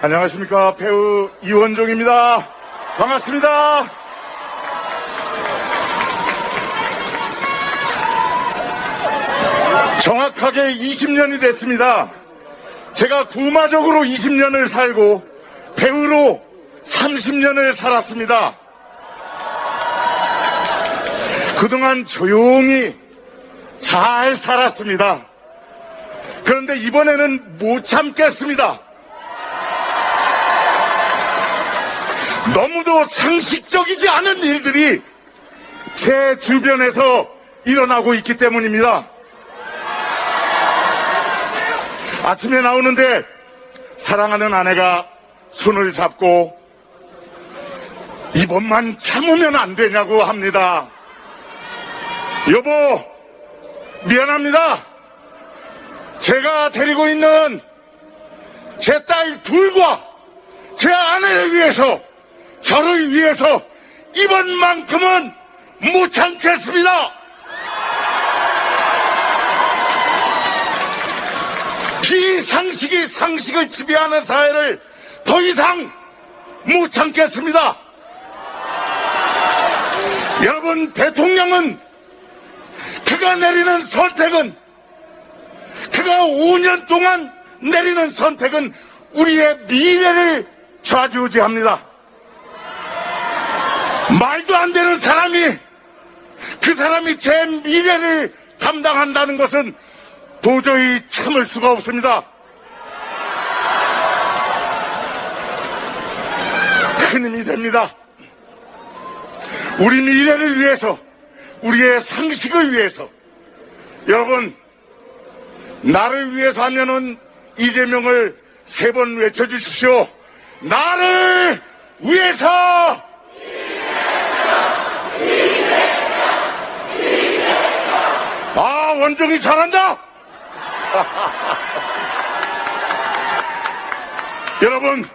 안녕하십니까 배우 이원종입니다. 반갑습니다. 정확하게 20년이 됐습니다. 제가 구마적으로 20년을 살고 배우로 30년을 살았습니다. 그동안 조용히 잘 살았습니다. 그런데 이번에는 못 참겠습니다. 너무도 상식적이지 않은 일들이 제 주변에서 일어나고 있기 때문입니다. 아침에 나오는데 사랑하는 아내가 손을 잡고 이번만 참으면 안 되냐고 합니다. 여보, 미안합니다. 제가 데리고 있는 제 딸 둘과 제 아내를 위해서 저를 위해서 이번만큼은 못 참겠습니다. 비상식이 상식을 지배하는 사회를 더 이상 못 참겠습니다. 여러분, 대통령은 그가 내리는 선택은 그가 5년 동안 내리는 선택은 우리의 미래를 좌지우지합니다. 말도 안 되는 사람이 그 사람이 제 미래를 담당한다는 것은 도저히 참을 수가 없습니다. 큰 힘이 됩니다. 우리 미래를 위해서, 우리의 상식을 위해서, 여러분, 나를 위해서 하면은 이재명을 세 번 외쳐주십시오. 나를 위해서! 아, 원종이 잘한다! 여러분,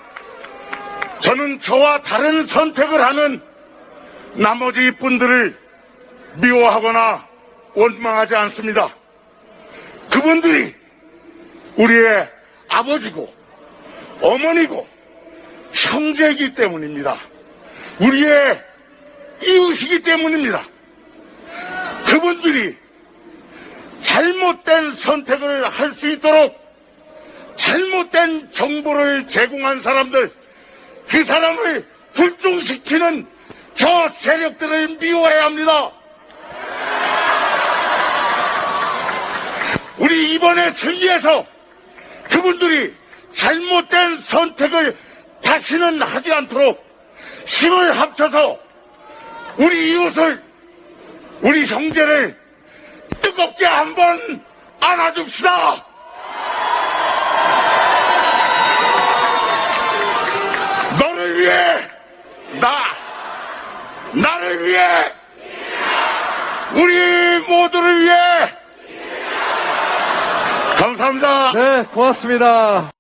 저는 저와 다른 선택을 하는 나머지 분들을 미워하거나 원망하지 않습니다. 그분들이 우리의 아버지고 어머니고 형제이기 때문입니다. 우리의 이웃이기 때문입니다. 그분들이 잘못된 선택을 할 수 있도록 잘못된 정보를 제공한 사람들, 그 사람을 불종시키는 저 세력들을 미워해야 합니다. 우리 이번에 승리해서 그분들이 잘못된 선택을 다시는 하지 않도록 힘을 합쳐서 우리 이웃을, 우리 형제를 뜨겁게 한번 안아줍시다! 너를 위해, 나, 나를 위해, 우리 모두를 위해, 감사합니다. 네, 고맙습니다.